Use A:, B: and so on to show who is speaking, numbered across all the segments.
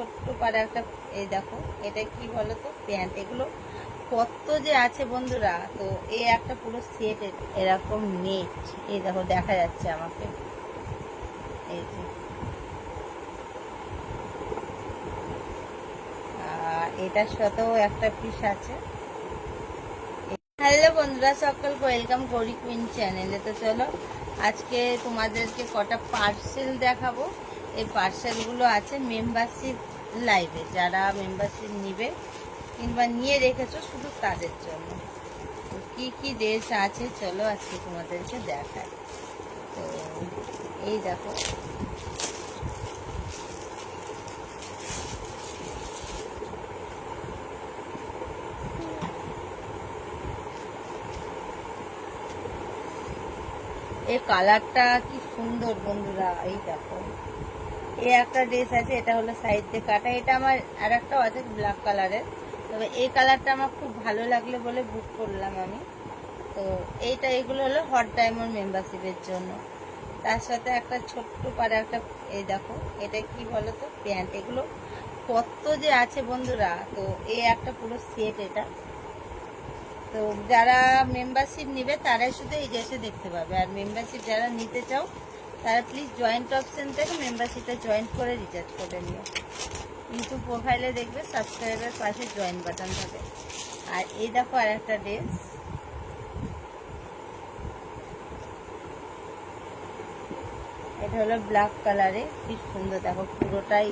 A: ছোট্ট পারে একটা, এই দেখো, এটা কি বলো তো প্যান্ট। এগুলো কত যে আছে বন্ধুরা। তো এই একটা পুরো সেট এরকম নেট। এই দেখো, দেখা যাচ্ছে আমাকে। এই যে। এটার সাথেও একটা পিস আছে। হ্যালো বন্ধুরা সকল ওয়েলকাম করি কুইন চ্যানেলে তো চলো, আজকে তোমাদেরকে কটা পার্সেল দেখাবো। এই পার্সেলগুলো আছে মেম্বারশিপ লাইভে যারা মেম্বারশিপ নিবে কিংবা নিয়ে রেখেছো শুধু তাদের জন্য। তো কী কী ড্রেস আছে, চলো আজকে তোমাদেরকে দেখায় তো এই দেখো। এই কালারটা কি সুন্দর বন্ধুরা, এই দেখো। এই একটা ড্রেস আছে, এটা হলো সাইড দিয়ে কাটা। এটা আমার আর একটাও আছে ব্ল্যাক কালারের তবে এই কালারটা আমার খুব ভালো লাগল বলে বুক করলাম আমি। তো এইটা, এগুলো হলো হট ডায়মন্ড মেম্বারশিপের জন্য। তার সাথে একটা ছোট্ট পারে একটা এই দেখো, এটা কি বলো তো প্যান্ট। এগুলো কত যে আছে বন্ধুরা। তো এই একটা পুরো সেট এটা। তো যারা মেম্বারশিপ নেবে, তারাই শুধু এই ড্রেসে দেখতে পাবে। আর মেম্বারশিপ যারা নিতে চাও তারা প্লিজ জয়েন্ট অপশন থেকে মেম্বারশিপটা জয়েন করে রিচার্জ করে নিও। কিন্তু প্রোফাইলে দেখবে সাবস্ক্রাইবের পাশে জয়েন বাটন থাকে। আর এই দেখো আর একটা ড্রেস এটা হলো ব্ল্যাক কালারে কি সুন্দর, দেখো পুরোটাই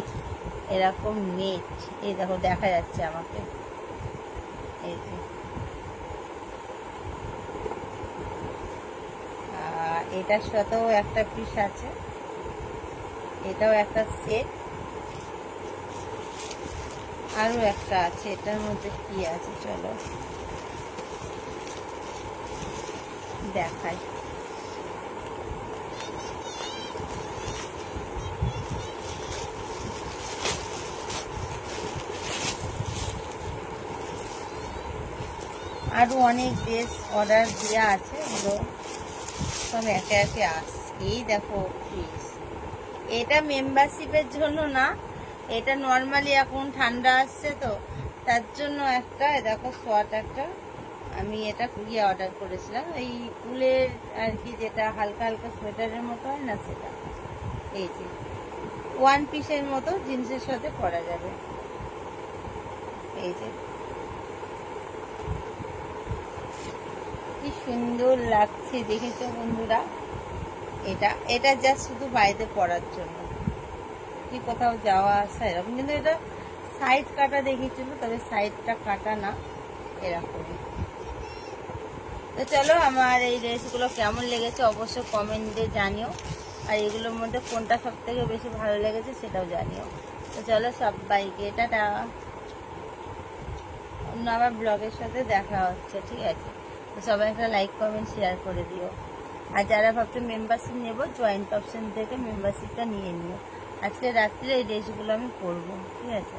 A: এরকম নেট এই দেখো, দেখা যাচ্ছে আমাকে। এই যে। এটার সাথেও একটা পিস আছে। এটাও একটা সেট আরও একটা আছে, এটার মধ্যে কি আছে চলো। দেখাই। আরও অনেক ড্রেস অর্ডার দেওয়া আছে, এগুলো। সব একে একে এই দেখো পিস এটা মেম্বারশিপের জন্য না, এটা নর্মালি এখন ঠান্ডা আসছে তো, তার জন্য একটা দেখো শর্ট একটা আমি এটা ইয়ে অর্ডার করেছিলাম। এই উলের আর কি যেটা হালকা হালকা সোয়েটারের মতো হয় না সেটা। এই যে ওয়ান পিসের মতো জিন্সের সাথে পরা যাবে। এই যে কি সুন্দর লাগছে, দেখেছ বন্ধুরা? এটা এটা জাস্ট শুধু বাড়িতে পড়ার জন্য। কি কোথাও যাওয়া আসা এরকম, কিন্তু এটা সাইড কাটা দেখিয়েছিল, তবে সাইডটা কাটা না, এরকমই। তো চলো, আমার এই ড্রেসগুলো কেমন লেগেছে অবশ্যই কমেন্টে জানিও। আর এগুলোর মধ্যে কোনটা সব থেকে বেশি ভালো লেগেছে সেটাও জানিও। তো চলো সব সবাইকে টাটা। অন্য আবার ব্লগের সাথে দেখা হচ্ছে, ঠিক আছে? তো সবাই একটা লাইক কমেন্ট শেয়ার করে দিও। আর যারা ভাবছ মেম্বারশিপ নেব জয়েন্ট অপশন থেকে মেম্বারশিপটা নিয়ে নিও। আজকে রাত্রে এই ড্রেসগুলো আমি পরবো, ঠিক আছে?